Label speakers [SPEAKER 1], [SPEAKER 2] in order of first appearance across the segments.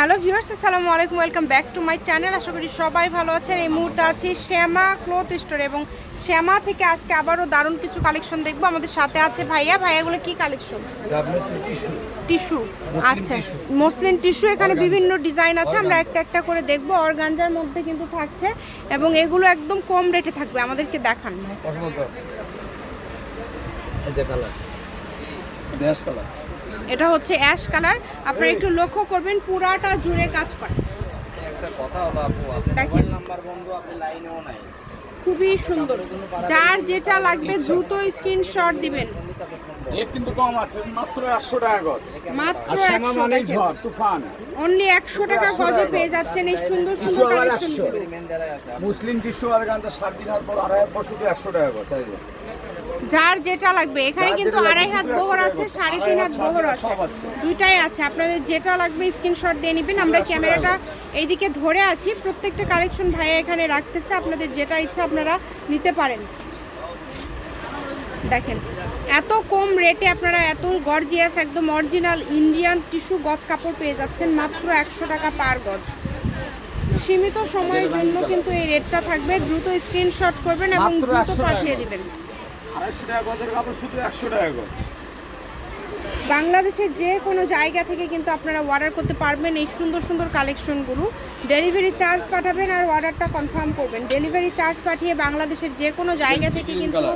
[SPEAKER 1] Hello viewers আসসালামু আলাইকুম welcome back to my channel. আশা করি সবাই ভালো আছেন। এই মুহূর্তে আছি শ্যামা ক্লথ স্টোর এবং শ্যামা থেকে আজকে আবারও দারুণ কিছু কালেকশন দেখব। আমাদের সাথে আছে ভাইয়া। ভাইয়াগুলো কি কালেকশন?
[SPEAKER 2] টিস্যু।
[SPEAKER 1] আচ্ছা। Muslin tissue. এখানে বিভিন্ন ডিজাইন আছে। আমরা একটা একটা করে দেখব। অর্গানজার মধ্যে কিন্তু থাকছে এবং এগুলো একদম কম রেটে থাকবে। আমাদেরকে দেখান
[SPEAKER 2] কালার
[SPEAKER 1] এটা হচ্ছে অ্যাশ কালার আপনারা একটু লক্ষ্য করবেন পুরাটা জুড়ে কাজ করে।
[SPEAKER 2] একটা কথা হলো আপু আপনার নাম্বার বন্ধু আপনি লাইনেও নাই।
[SPEAKER 1] খুবই সুন্দর। যার যেটা লাগবে দ্রুত স্ক্রিনশট দিবেন।
[SPEAKER 3] রেট কিন্তু কম আছে মাত্র একশো টাকা গজ।
[SPEAKER 1] মাত্র
[SPEAKER 3] আর শ্যামা
[SPEAKER 1] একশো
[SPEAKER 3] ঝড় তুফান।
[SPEAKER 1] অনলি একশো টাকা
[SPEAKER 3] 100
[SPEAKER 1] গজে পেয়ে যাচ্ছেন এই সুন্দর সুন্দর কালেকশন
[SPEAKER 3] মুসলিম টিস্যু আর গানটা সাত দিন হাত পর আড়াই শুধু একশো টাকা গজ।
[SPEAKER 1] যার যেটা লাগবে। এখানে কিন্তু আড়াই হাত বহর আছে সাড়ে তিন
[SPEAKER 3] হাত,
[SPEAKER 1] বহর আছে। দুইটাই আছে। আপনাদের যেটা লাগবে স্ক্রিনশট দিয়ে নেবেন। আমরা ক্যামেরাটা। এইদিকে ধরে আছি। প্রত্যেকটা কালেকশন ভাইয়া এখানে রাখতেছে। আপনাদের যেটা ইচ্ছা আপনারা নিতে পারেন। দেখেন এত কম রেটে আপনারা এত গর্জিয়াস একদম অরিজিনাল ইন্ডিয়ান টিস্যু গজ কাপড় পেয়ে যাচ্ছেন। মাত্র একশো টাকা পার গজ। সীমিত সময়ের জন্য কিন্তু এই রেটটা থাকবে। দ্রুত স্ক্রিনশট করবেন এবং দ্রুত পাঠিয়ে। দিবেন।
[SPEAKER 3] আড়াইশো টাকা গজের কাপড় শুধু একশো টাকা গজ।
[SPEAKER 1] বাংলাদেশের যে কোনো জায়গা থেকে কিন্তু আপনারা অর্ডার করতে পারবেন এই সুন্দর সুন্দর কালেকশনগুলো ডেলিভারি চার্জ পাঠাবেন আর অর্ডারটা কনফার্ম করবেন। ডেলিভারি চার্জ পাঠিয়ে বাংলাদেশের যে কোনো জায়গা থেকে কিন্তু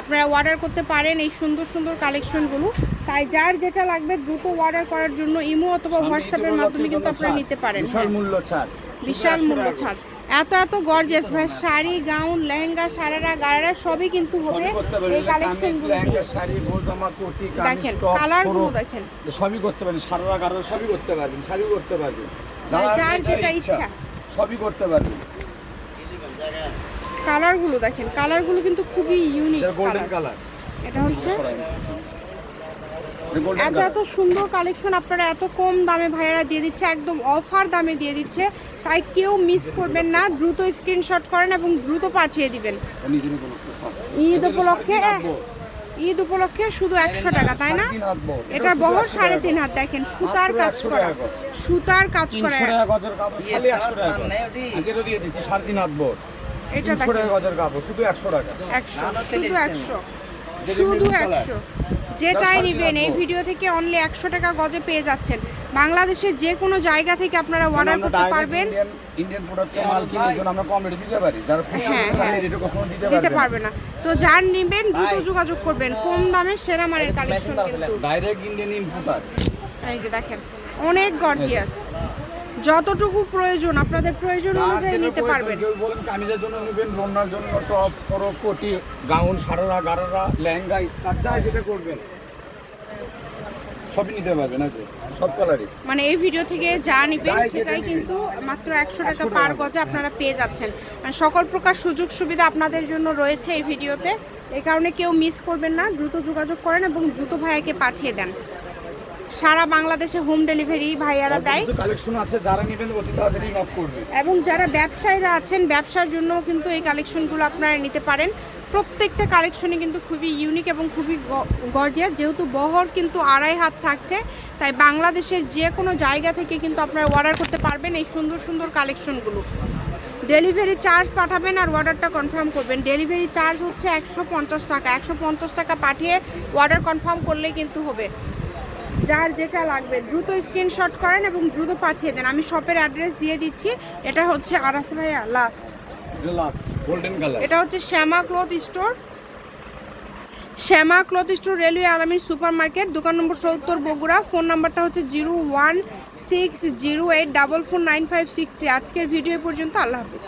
[SPEAKER 1] আপনারা অর্ডার করতে পারেন এই সুন্দর সুন্দর কালেকশনগুলো তাই যার যেটা লাগবে দ্রুত অর্ডার করার জন্য ইমো অথবা হোয়াটসঅ্যাপের মাধ্যমে কিন্তু আপনারা নিতে পারেন।
[SPEAKER 3] বিশাল। মূল্য ছাড়। শুধু
[SPEAKER 1] বিশাল
[SPEAKER 3] 100
[SPEAKER 1] মূল্য
[SPEAKER 3] টাকা গজ।
[SPEAKER 1] ছাড় এত এত গর্জিয়াস ভাই। শাড়ি গাউন লেহেঙ্গা সারারা গারারা সবই কিন্তু হবে এই
[SPEAKER 3] কামিজ
[SPEAKER 1] কালেকশনগুলো
[SPEAKER 3] শাড়ি বোজামা কোটি
[SPEAKER 1] দেখেন কালারগুলো
[SPEAKER 3] ফ্রক
[SPEAKER 1] দেখেন।
[SPEAKER 3] সবই করতে পারেন সারা গারো সবই করতে পারবেন। শাড়িও করতে পারবেন।
[SPEAKER 1] যার যেটা ইচ্ছা।
[SPEAKER 3] সবই করতে পারবেন।
[SPEAKER 1] কালারগুলো দেখেন। কালারগুলো কিন্তু খুবই ইউনিক
[SPEAKER 3] গোল্ডেন
[SPEAKER 1] কালার
[SPEAKER 3] কালার
[SPEAKER 1] এটা হচ্ছে এত এত সুন্দর কালেকশন আপনারা এত কম দামে ভাইয়ারা দিয়ে দিচ্ছে একদম অফার দামে দিয়ে দিচ্ছে। তাই কেউ মিস করবেন না দ্রুত স্ক্রিনশট করেন এবং দ্রুত পাঠিয়ে দিবেন। ঈদ উপলক্ষে। ঈদ উপলক্ষে শুধু একশো টাকা তাই না
[SPEAKER 3] এটা বহর।
[SPEAKER 1] এটার
[SPEAKER 3] শুধু
[SPEAKER 1] বহর
[SPEAKER 3] 100
[SPEAKER 1] সাড়ে তিন। হাত দেখেন সুতার কাজ করা
[SPEAKER 3] টাকা
[SPEAKER 1] সুতার কাজ করা
[SPEAKER 3] তিনশো টাকা গজের কাপড় খালি একশো টাকা এটা সাড়ে তিন হাত বহর।
[SPEAKER 1] এটা দেখেন
[SPEAKER 3] টাকা গজের কাপড় শুধু একশো টাকা
[SPEAKER 1] একশো শুধু একশো শুধু একশো যেটাই নেবেন এই ভিডিও থেকে অনলি একশো টাকা গজে পেয়ে যাচ্ছেন। বাংলাদেশের যে কোনো জায়গা থেকে আপনারা অর্ডার করতে পারবেন।
[SPEAKER 3] ইন্ডিয়ান ইন্ডিয়ান মাল কিনে জন্য আমরা কম রেটে দিতে পারি। যারা
[SPEAKER 1] হ্যাঁ, হ্যাঁ।
[SPEAKER 3] রেটে কখনো দিতে
[SPEAKER 1] দিতে
[SPEAKER 3] পারবে
[SPEAKER 1] পারবে না। তো যার নেবেন দ্রুত যোগাযোগ করবেন। কম দামে সেরা মানের কালেকশন কিন্তু।
[SPEAKER 3] ডাইরেক্ট ইন্ডিয়ান ইম্পোর্টার
[SPEAKER 1] এই যে দেখেন অনেক গর্জিয়াস যতটুকু প্রয়োজন আপনাদের প্রয়োজন অনুযায়ী নিতে পারবেন।
[SPEAKER 3] কেউ বলেন কামিজের জন্য নেবেন রন্নার জন্য টপ ফরক কোটি গাউন সারারা গারারা লেহেঙ্গা স্কার্ট যা যেটা করবেন। সবই নিতে পারবেন আছে? সব কালারই।
[SPEAKER 1] মানে এই ভিডিও থেকে যা নিবেন সেটাই কিন্তু মাত্র একশো টাকা পার গজে আপনারা পেয়ে যাচ্ছেন। মানে সকল প্রকার সুযোগ সুবিধা আপনাদের জন্য রয়েছে এই ভিডিওতে। এই কারণে কেউ মিস করবেন না দ্রুত যোগাযোগ করেন এবং দ্রুত ভাইয়াকে পাঠিয়ে দেন। সারা বাংলাদেশে হোম ডেলিভারি ভাইয়ারা দেয়।
[SPEAKER 3] কালেকশন আছে যারা নেবেন অতি তাড়াতাড়ি নক করবে।
[SPEAKER 1] এবং যারা ব্যবসায়ীরা আছেন ব্যবসার জন্য কিন্তু এই কালেকশনগুলো আপনারা নিতে পারেন। প্রত্যেকটা কালেকশনই কিন্তু খুবই ইউনিক এবং খুবই গর্জিয়াস যেহেতু বহর কিন্তু আড়াই হাত থাকছে তাই বাংলাদেশের যে কোনো জায়গা থেকে কিন্তু আপনারা অর্ডার করতে পারবেন এই সুন্দর সুন্দর কালেকশনগুলো ডেলিভারি চার্জ পাঠাবেন আর অর্ডারটা কনফার্ম করবেন। ডেলিভারি চার্জ হচ্ছে একশো পঞ্চাশ টাকা। একশো পঞ্চাশ টাকা পাঠিয়ে অর্ডার কনফার্ম করলেই কিন্তু হবে। যার যেটা লাগবে দ্রুত স্ক্রিনশট করেন এবং দ্রুত পাঠিয়ে দেন। আমি শপের অ্যাড্রেস দিয়ে দিচ্ছি। এটা হচ্ছে আরাস ভাইয়া লাস্ট এটা হচ্ছে Shyama cloth store. Shyama cloth store railway Alamin super market দোকান নম্বর সত্তর বগুড়া। ফোন নাম্বারটা হচ্ছে zero one six zero eight double four nine five six three. আজকের ভিডিও পর্যন্ত আল্লাহ হাফিজ।